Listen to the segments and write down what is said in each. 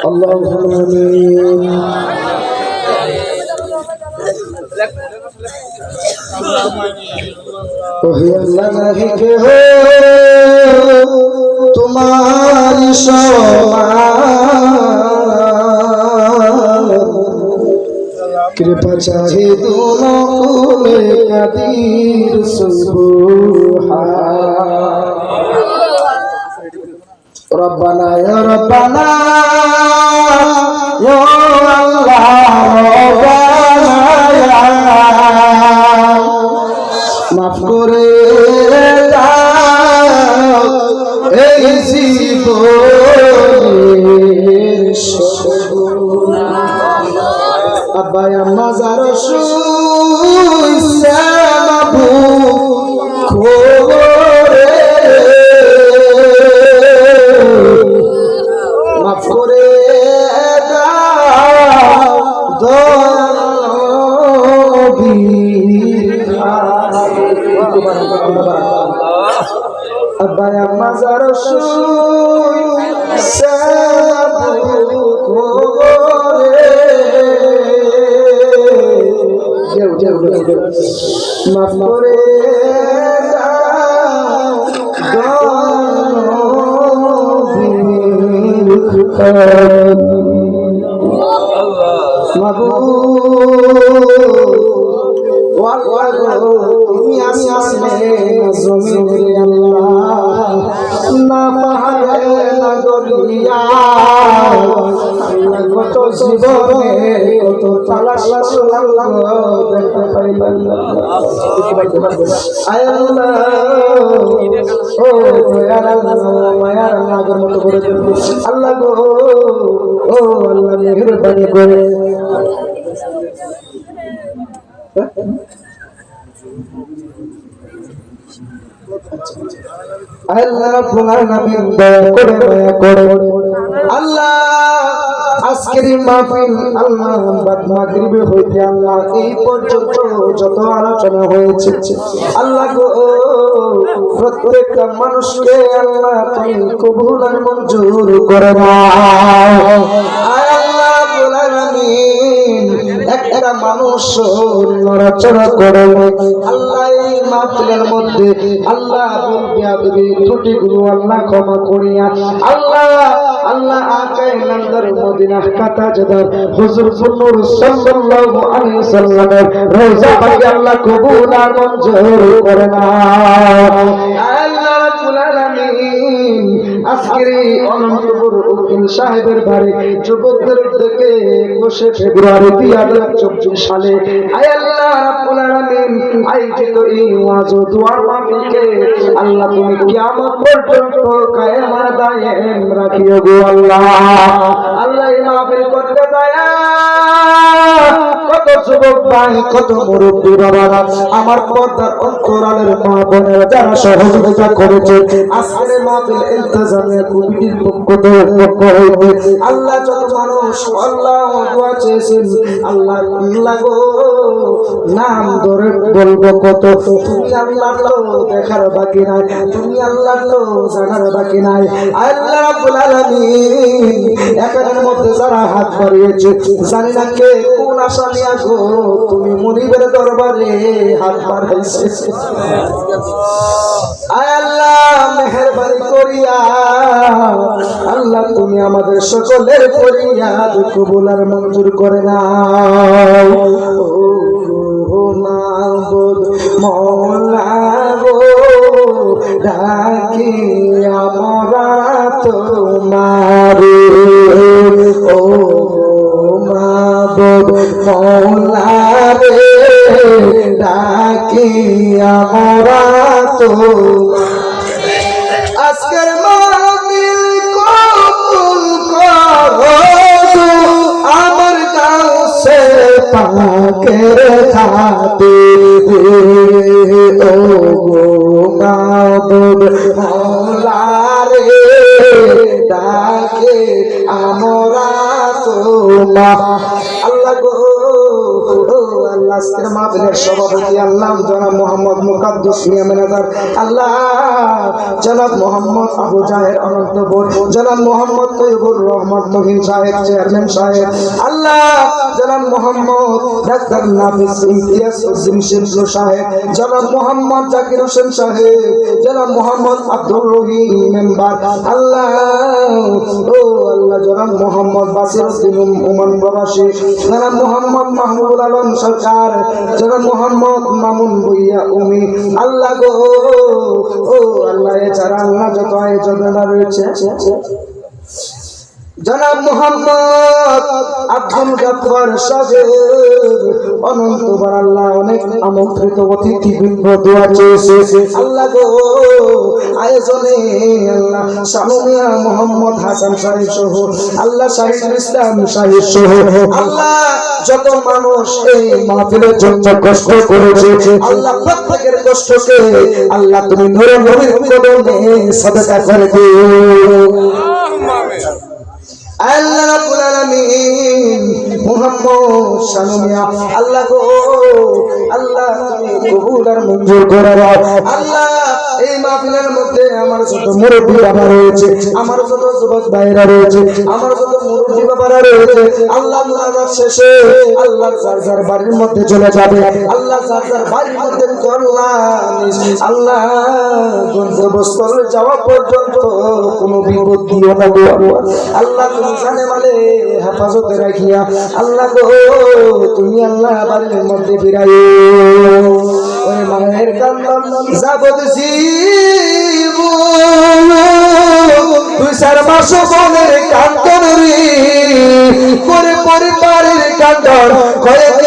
اللهم آمين ওহে আল্লাহ নাহি কেহ তোমার সমান কৃপা চাহে দোনো কুলে কাদির সুবহান ربنا يا ربنا জীবনের সবুজ। আব্বা আম্মা যারা শুইছে বাবু খবরে মাফ করে দাও দয়াবীর আব্বা আম্মা যারা শুইছে মাফ করে তুমি আমি আসলে জমিনে আল্লাহ না দরিয়া কত জীবনে কত তালাশ করলাম দেখতে পাইলাম আল্লাহ, আল্লাহ, আল্লাহ, আল্লাহ আল্লাহ আল্লাহ আল্লাহ, আজকের হইতে পর্যন্ত আলোচনা হয়েছে, আল্লাহ গো, প্রত্যেকটা মানুষকে আল্লাহ তুমি কবুল আর মঞ্জুর করে আয় আল্লাহ একটা মানুষ নড়াচড়া করে আল্লাহ এই মধ্যে আল্লাহ বলবে আদবি ত্রুটিগুলো আল্লাহ ক্ষমা করিয়া, আল্লাহ আল্লাহ নন্দর আল্লাহ কবুল আর মঞ্জুর করে না। আল্লাহ আজকের এই অনন্তপুর সাহেবের বাড়ি। যুবকদের থেকে একুশে ফেব্রুয়ারি দুই হাজার চব্বিশ সালে। আয় আল্লাহ আল্লাহ কত যুবক কত মুরব্বী আমার পর্দার অন্তরালের মা বোনেরা যারা সহযোগিতা করেছে মাহফিল কমিটির পক্ষ থেকে পক্ষ আল্লাহ যত মানুষ, আল্লাহ দোয়া চেয়েছেন, আল্লাহ আল্লাহ গো নাম ধরে বলব কত? তুমি আল্লাহ তো দেখার বাকি নাই। তুমি আল্লাহ তো জানার বাকি নাই। আল্লাহ রাব্বুল আলামিন একাদের মধ্যে যারা হাত বাড়িয়েছে, জানি না কে কোন আশা নিয়া গো, তুমি মনিবের দরবারে হাত বাড়াইছে। আয় আল্লাহ, মেহরবানি করিয়া, আল্লাহ তুমি আমাদের সকলের ফরিয়াদ কবুল আর মঞ্জুর করে নাও। ও মাবুদ মৌলা গো ডাকি আমরা তোমারে পাকের খাতে ও গো মাবুদ মৌলা রে ডাকে আমরা তোমা আল্লাহ গো আজকের মাহফিলের সভাপতি আল্লাহ জনাব মোহাম্মদ মুকাদ্দুস আল্লাহ জনাব মোহাম্মদ আবু জাহের জনাব মোহাম্মদ তৈবুর রহমান মহিন সাহেব, চেয়ারম্যান সাহেব। আল্লাহ জনাব মোহাম্মদ ডাক্তার নাফিস ইমতিয়াজ উদ্দিন সাহেব, জনাব মোহাম্মদ জাকির হোসেন সাহেব, জনাব মোহাম্মদ আব্দুর রহিম মেম্বার। আল্লাহ, ও আল্লাহ, জনাব মোহাম্মদ বাসির উদ্দিন উমান প্রবাসী, জনাব মোহাম্মদ মাহমুদুল আলম সরকার। জনাব মোহাম্মদ মামুন বইয়া উমি। আল্লাহ গো ও আল্লাহ এছাড়া আল্লাহ যত আয়োজনেরা রয়েছে? জনাব মোহাম্মদ আব্দুল গাফফার সাহেব অনন্তবার আল্লাহ অনেক আমন্ত্রিত অতিথি বৃন্দ দোয়া চেয়েছে। আল্লাহ গো, আয়োজনে আল্লাহ সামুমিয়া মোহাম্মদ হাসান সাহেব সহ, আল্লাহ শাহিদুল ইসলাম সাহেব সহ, আল্লাহ যত মানুষ এই মাহফিলের জন্য কষ্ট করেছে, আল্লাহ প্রত্যেকের কষ্টকে আল্লাহ তুমি নূরে নবীর কদমে সদকা করে দিও। আল্লাহ রাব্বুল আলামিন মুহাম্মদ সানুমিয়া আল্লাহ গো আল্লাহ তুমি কবুল আর মঞ্জুর করে আল্লাহ এই মাহফিলের মধ্যে আমার মুরব্বী বাবা রয়েছে, আমার যত যুবক ভাইরা রয়েছে, আমার যত মুরব্বী বাবারা রয়েছে, আল্লাহ মুনাজাত শেষে আল্লাহ যার বাড়ির মধ্যে চলে যাবে আল্লাহ যার যার বাড়ির মধ্যে আল্লাহ আল্লাহ গন্তব্যস্থল যাওয়া পর্যন্ত কোনো বিপদ দিও না গো আল্লাহ। তুমি জানে মানে হেফাজতে রাখিয়া, আল্লাহ গো তুমি আল্লাহ বাড়ির মধ্যে ফিরাই ওই মায়ের কান্দন যাবত জীব তুই মাস বনের কান্দন রে করে কান্দন কয়েক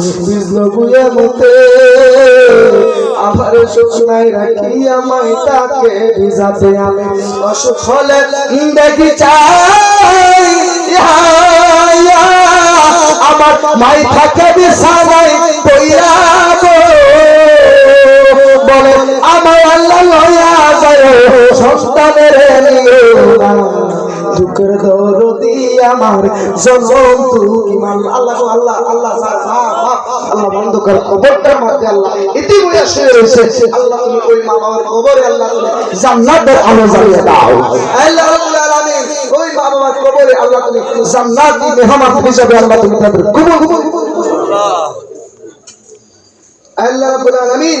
বিজল বুয়ে মতে আমার শুকনাই রাখি আমায় তাকে ভিজাতে আমি অসুখ হলে দেখি চাই আমার মাই থাকে বিছানায় পইরা গো। বলে আমার আল্লাহ লয়া যায় সন্তানের নিও না দুঃখের দরদি আমার জনম তুমি আল্লাহ আল্লাহ আল্লাহ আল্লাহ বন্ধ কর কবরটার মধ্যে আল্লাহ। ইতি বইয়া শুয়ে রয়েছে আল্লাহ তুমি ওই মা বাবার কবরে আল্লাহ তুমি জান্নাতের আলো জ্বালিয়ে দাও। আল্লাহ রাব্বুল আলামিন ওই মা বাবার কবরে আল্লাহ তুমি জান্নাতি মেহমান হিসেবে আল্লাহ তুমি তাদের কবুল কবুল আল্লাহ রাব্বুল আলামিন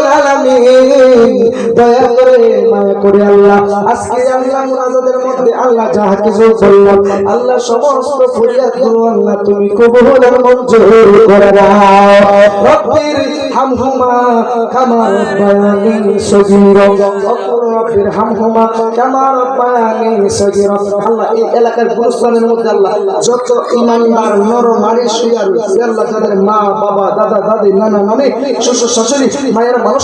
আলামিন দয়া করে মায়া করে আল্লাহ। আজকে আল্লাহ মুনাজাতের মধ্যে আল্লাহ যাহা কিছু করলাম আল্লাহ সমস্ত ফরিয়াদগুলো আল্লাহ তুমি কবুল মঞ্জুর করে দাও। রব্বির হামহুমা কামা রব্বায়ানি সগীরা। রব্বির হামহুমা কামা রব্বায়ানি সগীরা। আল্লাহ, এই এলাকার গুরুস্থানের মধ্যে আল্লাহ যত ইমানদার নর নারী শুয়ার আল্লাহ যাদের মা, বাবা, দাদা, দাদি, নানা, নানি, শ্বশুর, শাশুড়ি, মায়ের মানুষ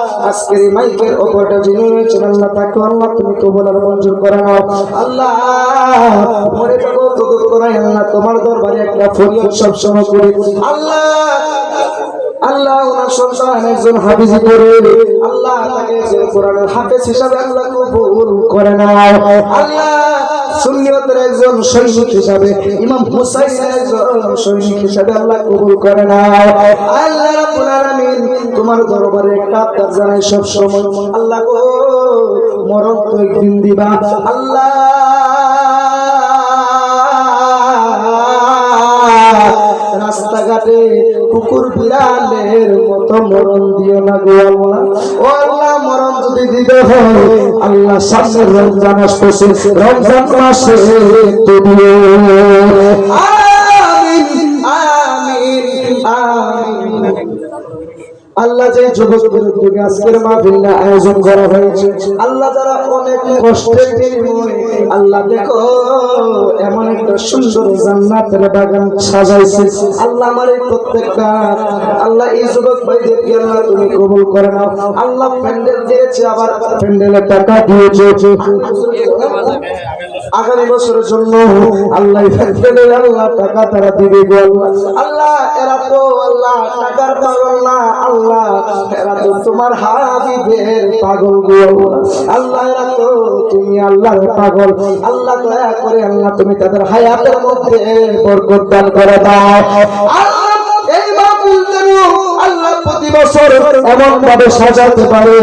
আজকের এই মাইকের ওপরটা যিনি রয়েছেন, আল্লাহ তাকে আল্লাহ তুমি কবলার মঞ্জুর করে নাও। আল্লাহ, মরে করাই আল্লাহ, তোমার দরবারে একটা ফরিয়াদ সব সময় করি। আল্লাহ আল্লাহ, ওনার সন্তান একজন করে আল্লাহ, তাকে কোরআনের হাফেজ হিসাবে আল্লাহ কবুল করে নাও। আল্লাহ সুন্নিয়তের একজন সৈনিক হিসাবে, ইমাম হুসাইনের একজন সৈনিক হিসাবে আল্লাহ কবুল করে নাও আল্লাহ রাব্বুল আলামিন তোমার দরবারে একটা আবদার জানাই সব সময়, আল্লাহ গো, মরণ তো একদিন দিবা। আল্লাহ, রাস্তাঘাটে কুকুর বিড়ালের মতো মরণ দিও না গো আল্লাহ। ও আল্লাহ, মরণ যদি দিতে হয় আল্লাহ সামনের রমজান আসতেছে। রমজান মাসে আমিন। আল্লাহ যে যুবকদের উদ্যোগে আজকের মাহফিলটা আয়োজন করা হয়েছে, আল্লাহ যারা অনেক কষ্টের আল্লাহ দেখো, এমন একটা সুন্দর জান্নাতের বাগান সাজাইছে। আল্লাহ আমার প্রত্যেকটা, আল্লাহ এই যুবক ভাইদেরকে আল্লাহ তুমি কবুল করে নাও। আল্লাহ প্যান্ডেল দিয়েছে, আবার প্যান্ডেলের টাকা দিয়েছে। আগামী বছরের জন্য আল্লাহ ফেলে আল্লাহ টাকা তারা দিবে আল্লাহ। আল্লাহ এরা তো আল্লাহ টাকার পাগল না, আল্লাহ আল্লাহ তুমি আল্লাহ, দয়া করে আল্লাহ, তুমি তাদের হায়াতের মধ্যে বরকত করে দাও। এই মাহফিল আল্লাহ প্রতি বছর এমন ভাবে সাজাতে পারে।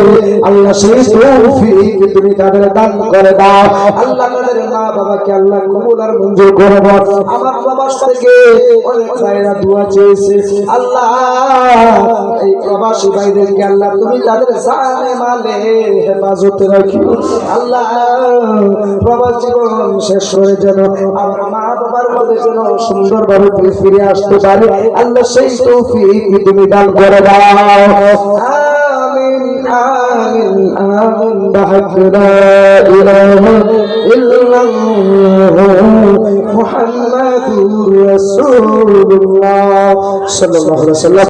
আল্লাহ সেই তৌফিক তুমি তাদের দান করে দাও। আল্লাহ তাদের মা বাবাকে আল্লাহ কবুল আর মঞ্জুর করে দাও। আমার প্রবাস থেকে অনেক ভাইরা দোয়া চেয়েছে। আল্লাহ, এই প্রবাসী ভাইদেরকে আল্লাহ তুমি তাদের জানে মালে হেফাজতে রাখি। আল্লাহ, প্রবাস জীবন শেষ করে যেন আমার মা বাবার মধ্যে যেন সুন্দরভাবে ফিরে আসতে পারে। আল্লাহ সেই তৌফিক তুমি দান করে দাও। آمين آمين آمين بحق لا إله إلا الله محمد رسول الله صلى الله عليه وسلم